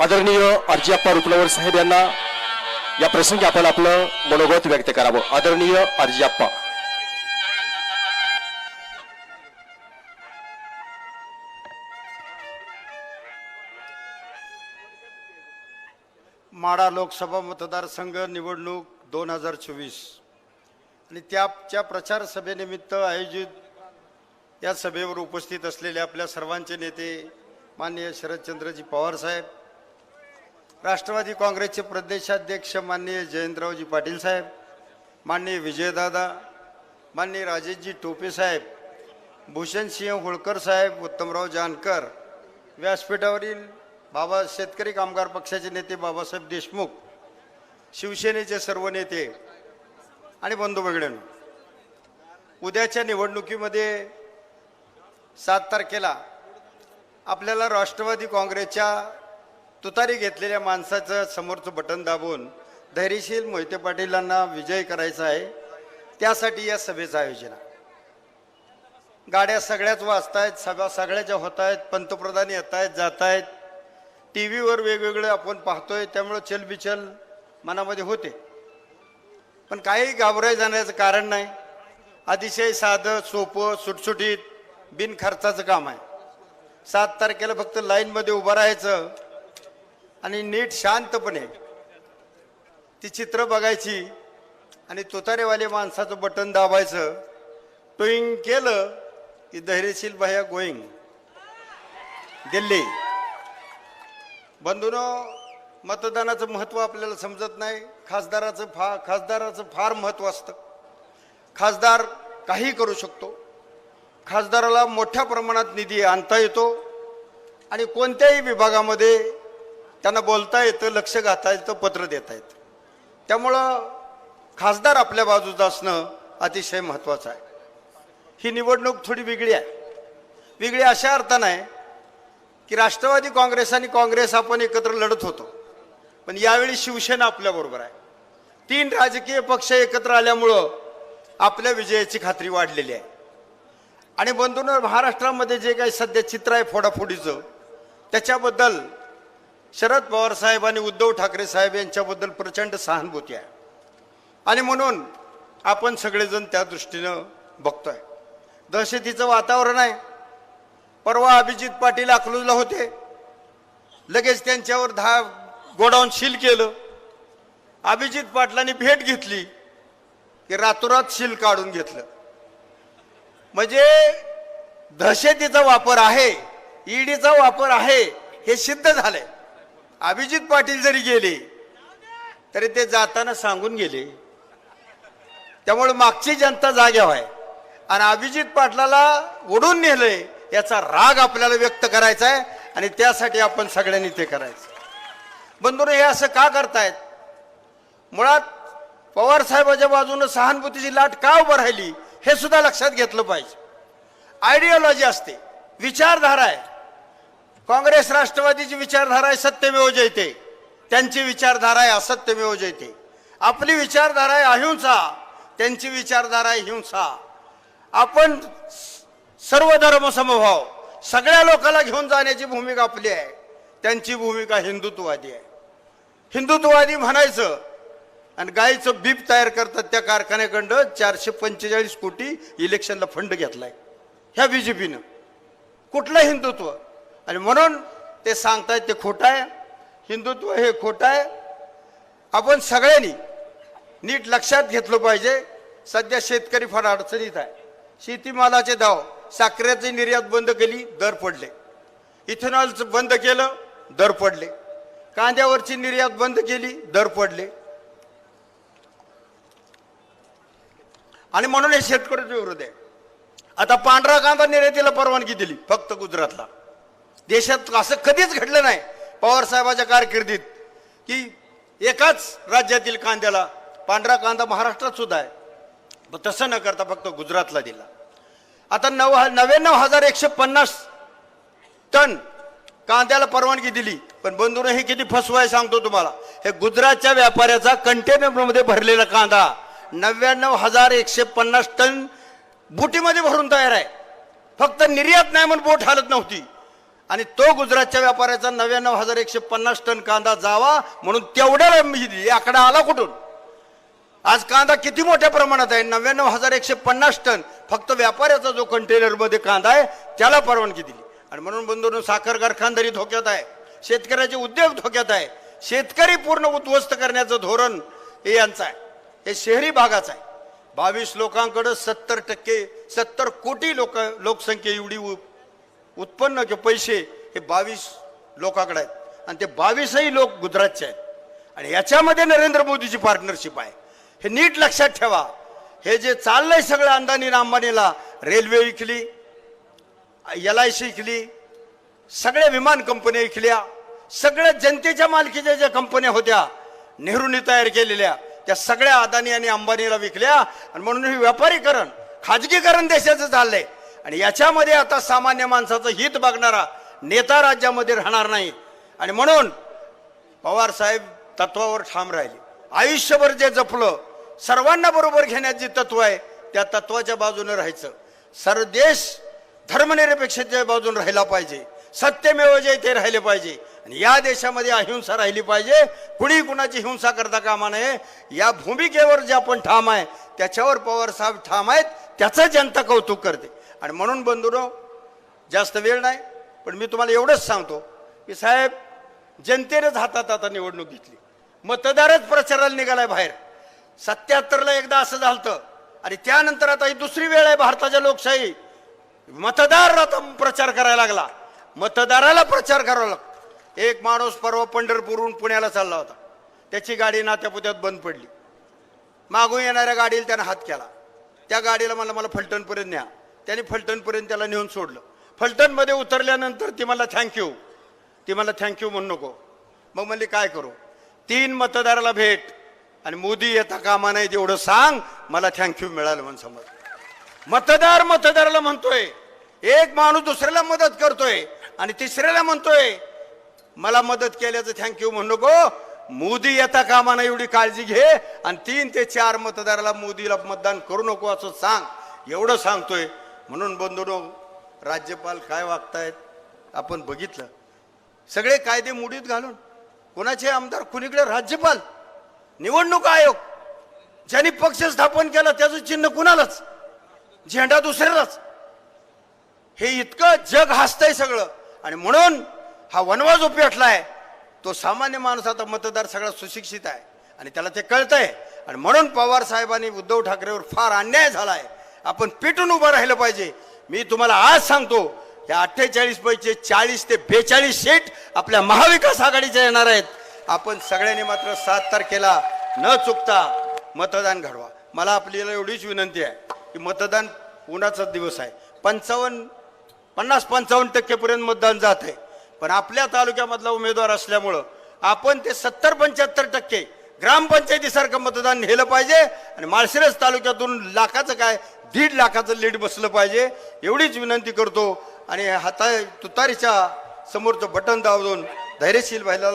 आदरणीय आरजीअप्पा रुपनवर साहेब यांना या प्रसंगी आपण आपलं मनोगत व्यक्त करावं. आदरणीय आरजीअप्पा माडा लोकसभा मतदारसंघ निवडणूक दोन हजार चोवीस. आणि त्याच्या प्रचार सभेनिमित्त आयोजित या सभेवर उपस्थित असलेले आपल्या सर्वांचे नेते माननीय शरदचंद्रजी पवार साहेब राष्ट्रवादी काँग्रेसचे प्रदेशाध्यक्ष माननीय जयंतरावजी पाटील साहेब माननीय विजयदादा माननीय राजेशजी टोपे साहेब भूषणसिंह होळकर साहेब उत्तमराव जानकर व्यासपीठावरील बाबा शेतकरी कामगार पक्षाचे नेते बाबासाहेब देशमुख शिवसेनेचे सर्व नेते आणि बंधू भगिनींनो उद्याच्या निवडणुकीमध्ये सात तारखेला आपल्याला राष्ट्रवादी काँग्रेसच्या तुतारी घेतलेल्या माणसाचं समोरचं बटन दाबून धैर्यशील मोहिते पाटीलांना विजय करायचा आहे. त्यासाठी या सभेचं आयोजन आहे. गाड्या सगळ्याच वाचत आहेत सभा सगळ्याच्या होत आहेत पंतप्रधान येत आहेत जात आहेत टी व्हीवर वेगवेगळं आपण पाहतोय त्यामुळं चलबिचल मनामध्ये होते. पण काही घाबराय जाण्याचं कारण नाही. अतिशय साधं सोपं सुटसुटीत बिनखर्चाचं काम आहे. सात तारखेला फक्त लाईनमध्ये उभं राहायचं आणि नीट शांतपणे ती चित्र बघायची आणि तुतारेवाले माणसाचं बटन दाबायचं टोईंग केलं की धैर्यशील भया गोईंग. दिल्ली. बंधून मतदानाचं महत्त्व आपल्याला समजत नाही. खासदाराचं फा खासदाराचं फार महत्त्व असतं. खासदार काही करू शकतो. खासदाराला मोठ्या प्रमाणात निधी आणता येतो. आणि कोणत्याही विभागामध्ये त्यांना बोलता येतं लक्ष घालता येतं पत्र देता येतं. त्यामुळं खासदार आपल्या बाजूचं असणं अतिशय महत्त्वाचं आहे. ही निवडणूक थोडी वेगळी आहे. वेगळी अशा अर्थानं आहे की राष्ट्रवादी काँग्रेस आणि काँग्रेस आपण एकत्र लढत होतो. पण यावेळी शिवसेना आपल्याबरोबर आहे. तीन राजकीय पक्ष एकत्र आल्यामुळं आपल्या विजयाची खात्री वाढलेली आहे. आणि बंधून महाराष्ट्रामध्ये जे काही सध्या चित्र आहे फोडाफोडीचं त्याच्याबद्दल शरद पवार साहेब आणि उद्धव ठाकरे साहेब यांच्याबद्दल प्रचंड सहानुभूती आहे. आणि म्हणून आपण सगळेजण त्या दृष्टीनं बघतोय. दहशतीचं वातावरण आहे. परवा अभिजित पाटील अकलूजला होते. लगेच त्यांच्यावर दहा गोडाऊन सील केलं. अभिजित पाटलांनी भेट घेतली की रातोरात सील काढून घेतलं. म्हणजे दहशतीचा वापर आहे ईडीचा वापर आहे हे सिद्ध झालंय. अभिजित पाटील जरी गेले तरी ते जाताना सांगून गेले. त्यामुळे मागची जनता जाग्या आहे आणि अभिजित पाटलाला ओढून नेलंय याचा राग आपल्याला व्यक्त करायचा आहे आणि त्यासाठी आपण सगळ्यांनी ते करायचं. बंधून हे असं का करतायत? मुळात पवार साहेबाच्या बाजूनं सहानुभूतीची लाट का उभं राहिली हे सुद्धा लक्षात घेतलं पाहिजे. आयडिओलॉजी असते विचारधारा आहे. काँग्रेस राष्ट्रवादीची विचारधारा आहे सत्यमेव जयते. त्यांची विचारधारा आहे असत्यमेव जयते. आपली विचारधारा आहे अहिंसा. त्यांची विचारधारा आहे हिंसा. आपण सर्व धर्म समभाव सगळ्या लोकांना घेऊन जाण्याची भूमिका आपली आहे. त्यांची भूमिका हिंदुत्ववादी आहे. हिंदुत्ववादी म्हणायचं आणि गायीचं बीप तयार करतात त्या कारखान्याकडं चारशे पंचेचाळीस कोटी इलेक्शनला फंड घेतलाय. ह्या बीजेपीनं कुठलं हिंदुत्व? आणि म्हणून ते सांगतायत ते खोटं आहे. हिंदुत्व हे खोटं आहे. आपण सगळ्यांनी नीट लक्षात घेतलं पाहिजे. सध्या शेतकरी फार अडचणीत आहे. शेतीमालाचे दाव साखरेची निर्यात बंद केली दर पडले. इथेनॉलचं बंद केलं दर पडले. कांद्यावरची निर्यात बंद केली दर पडले. आणि म्हणून हे शेतकऱ्याचे विरोध आहे. आता पांढरा कांदा निर्यातीला परवानगी दिली फक्त गुजरातला. देशात असं कधीच घडलं नाही. पवारसाहेबाच्या कारकिर्दीत की एकाच राज्यातील कांद्याला पांढरा कांदा महाराष्ट्रात सुद्धा आहे. मग तसं न करता फक्त गुजरातला दिला. आता नऊ नव्याण्णव हजार एकशे पन्नास टन कांद्याला परवानगी दिली. पण बंधून हे किती फसवाय सांगतो तुम्हाला. हे गुजरातच्या व्यापाऱ्याचा कंटेनरमध्ये भरलेला कांदा नव्याण्णव हजार एकशे पन्नास टन बुटीमध्ये भरून तयार आहे. फक्त निर्यात नाही म्हणून बोट हालत नव्हती. आणि तो गुजरातच्या व्यापाऱ्याचा नव्याण्णव हजार एकशे पन्नास टन कांदा जावा म्हणून तेवढ्याला आकडा आला कुठून? आज कांदा किती मोठ्या प्रमाणात आहे? नव्याण्णव हजार एकशे पन्नास टन. फक्त व्यापाऱ्याचा जो कंटेनरमध्ये कांदा आहे त्याला परवानगी दिली. आणि म्हणून बंधून साखर कारखानदारी धोक्यात आहे. शेतकऱ्याचे उद्योग धोक्यात आहे. शेतकरी पूर्ण उद्ध्वस्त करण्याचं धोरण हे यांचं आहे. हे शहरी भागाचं आहे. बावीस लोकांकडं सत्तर टक्के सत्तर कोटी लोक लोकसंख्या एवढी उत्पन्न किंवा पैसे हे बावीस लोकांकडे आहेत. आणि ते बावीसही लोक गुजरातचे आहेत. आणि याच्यामध्ये नरेंद्र मोदीची पार्टनरशिप आहे. हे नीट लक्षात ठेवा. हे जे चाललंय सगळं अंदानी अंबानीला रेल्वे विकली एल आय सी विकली सगळ्या विमान कंपन्या विकल्या सगळ्या जनतेच्या मालकीच्या ज्या कंपन्या होत्या नेहरूंनी तयार केलेल्या त्या सगळ्या अदानी आणि अंबानीला विकल्या. आणि म्हणून हे व्यापारीकरण खाजगीकरण देशाचं चाललंय. आणि याच्यामध्ये आता सामान्य माणसाचं हित बघणारा नेता राज्यामध्ये राहणार नाही. आणि म्हणून पवार साहेब तत्वावर ठाम राहिले. आयुष्यभर जे जपलं सर्वांना बरोबर घेण्यात जे तत्व आहे त्या तत्वाच्या बाजूने राहायचं. सर देश धर्मनिरपेक्षतेच्या बाजूने राहिला पाहिजे सत्यमेव जे ते राहिले पाहिजे आणि या देशामध्ये अहिंसा राहिली पाहिजे कुणी कुणाची हिंसा करता कामा नये या भूमिकेवर जे आपण ठाम आहे त्याच्यावर पवार साहेब ठाम आहेत त्याचं जनता कौतुक करते. आणि म्हणून बंधुनो जास्त वेळ नाही पण मी तुम्हाला एवढंच सांगतो की साहेब जनतेनेच हातात आता निवडणूक घेतली. मतदारच प्रचाराला निघालाय बाहेर. सत्याहत्तरला एकदा असं झालं आणि त्यानंतर आता ही दुसरी वेळ आहे भारताच्या लोकशाही. मतदार आता प्रचार करायला लागला. मतदाराला प्रचार करावा लागतो. एक माणूस परवा पंढरपूरहून पुण्याला चालला होता. त्याची गाडी नात्यापुत्यात बंद पडली. मागून येणाऱ्या गाडीला त्यानं हात केला. त्या गाडीला मला मला फलटणपर्यंत न्या. त्याने फलटणपर्यंत त्याला नेऊन सोडलं. फलटणमध्ये उतरल्यानंतर ती मला थँक्यू ती मला थँक्यू म्हणू नको. मग म्हणली काय करू? तीन मतदाराला भेट आणि मोदी येता कामा नाही तेवढं सांग मला थँक्यू मिळालं म्हणून समज. मतदार मतदाराला म्हणतोय एक माणूस दुसऱ्याला मदत करतोय आणि तिसऱ्याला म्हणतोय मला मदत केल्याचं थँक्यू म्हणू नको. मोदी येता कामानं एवढी काळजी घे आणि तीन ते चार मतदाराला मोदीला मतदान करू नको असं सांग. एवढं सांगतोय म्हणून बंधूनो राज्यपाल काय वागतायत आपण बघितलं. सगळे कायदे मुडीत घालून कोणाचे आमदार कुणीकडे? राज्यपाल. निवडणूक आयोग. ज्यांनी पक्ष स्थापन केला त्याचं चिन्ह कुणालाच? झेंडा दुसऱ्यालाच. हे इतकं जग हसतंय सगळं. आणि म्हणून हा वनवा जो पेटलाय तो सामान्य माणूस आता मतदार सगळा सुशिक्षित आहे. आणि त्याला ते कळतंय. आणि म्हणून पवार साहेबांनी उद्धव ठाकरेवर फार अन्याय झाला आहे आपण पेटून उभं राहिलं पाहिजे. मी तुम्हाला आज सांगतो या अठ्ठेचाळीस पैकी चाळीस ते बेचाळीस सीट आपल्या महाविकास आघाडीच्या येणार आहेत. आपण सगळ्यांनी मात्र सात तारखेला न चुकता मतदान घडवा. मला आपल्याला एवढीच विनंती आहे की मतदान उन्हाचा दिवस आहे. पंचावन्न पन्नास पंचावन्न टक्केपर्यंत मतदान जात आहे. पण आपल्या तालुक्यामधला उमेदवार असल्यामुळं आपण ते सत्तर पंच्याहत्तर टक्के ग्रामपंचायतीसारखं मतदान नेलं पाहिजे आणि माळशिरस तालुक्यातून लाखाचं काय दीड लाखाचं लीड बसलं पाहिजे एवढीच विनंती करतो. आणि हाता तुतारीच्या समोरचं बटन दाबून धैर्यशील व्हायला